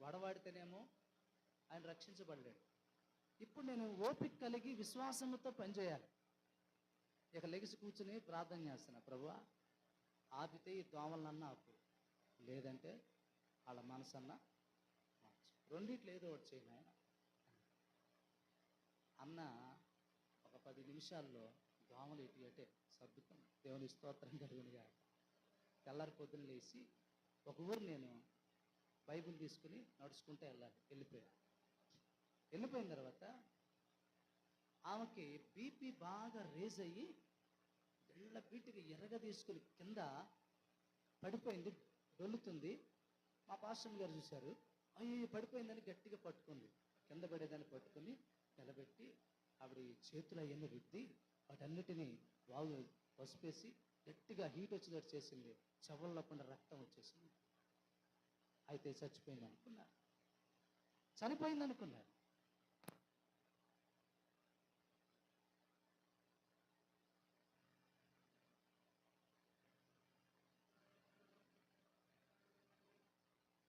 వడవాడితేనేమో ఆయన రక్షించబడలేడు ఇప్పుడు నేను ఓపిక కలిగి విశ్వాసంతో పనిచేయాలి. ఇక లెగిసి కూర్చుని ప్రార్థన చేస్తున్నా ప్రభు ఆపితే ఈ దోమలన్నా ఆపు. లేదంటే వాళ్ళ మనసన్నా మార్చు. రెండిట్లు ఏదో ఒకటి చేయను ఆయన అన్న ఒక పది నిమిషాల్లో దోమలు ఇటు అంటే సర్దుతాం దేవుని స్తోత్రం కలుగునిగా తెల్లారి పొద్దున లేచి ఒక ఊరు నేను బైబిల్ తీసుకుని నడుచుకుంటూ వెళ్ళాలి. వెళ్ళిపోయాను వెళ్ళిపోయిన తర్వాత ఆమెకి బీపీ బాగా రేజ్ అయ్యి ఎళ్ళ బీటికి ఎర్రగ తీసుకుని కింద పడిపోయింది డొల్లుతుంది. మా పాస్టర్ గారు చూశారు. అయ్యి పడిపోయిందని గట్టిగా పట్టుకుంది. కింద పడేదాన్ని పట్టుకుని నిలబెట్టి ఆవిడ చేతులు అవన్నీ రుద్ది వాటన్నిటిని వాగు పసిపేసి గట్టిగా హీట్ వచ్చినట్టు చేసింది. చెవులకుండా రక్తం వచ్చేసింది. అయితే చచ్చిపోయింది అనుకున్నారు చనిపోయింది అనుకున్నారు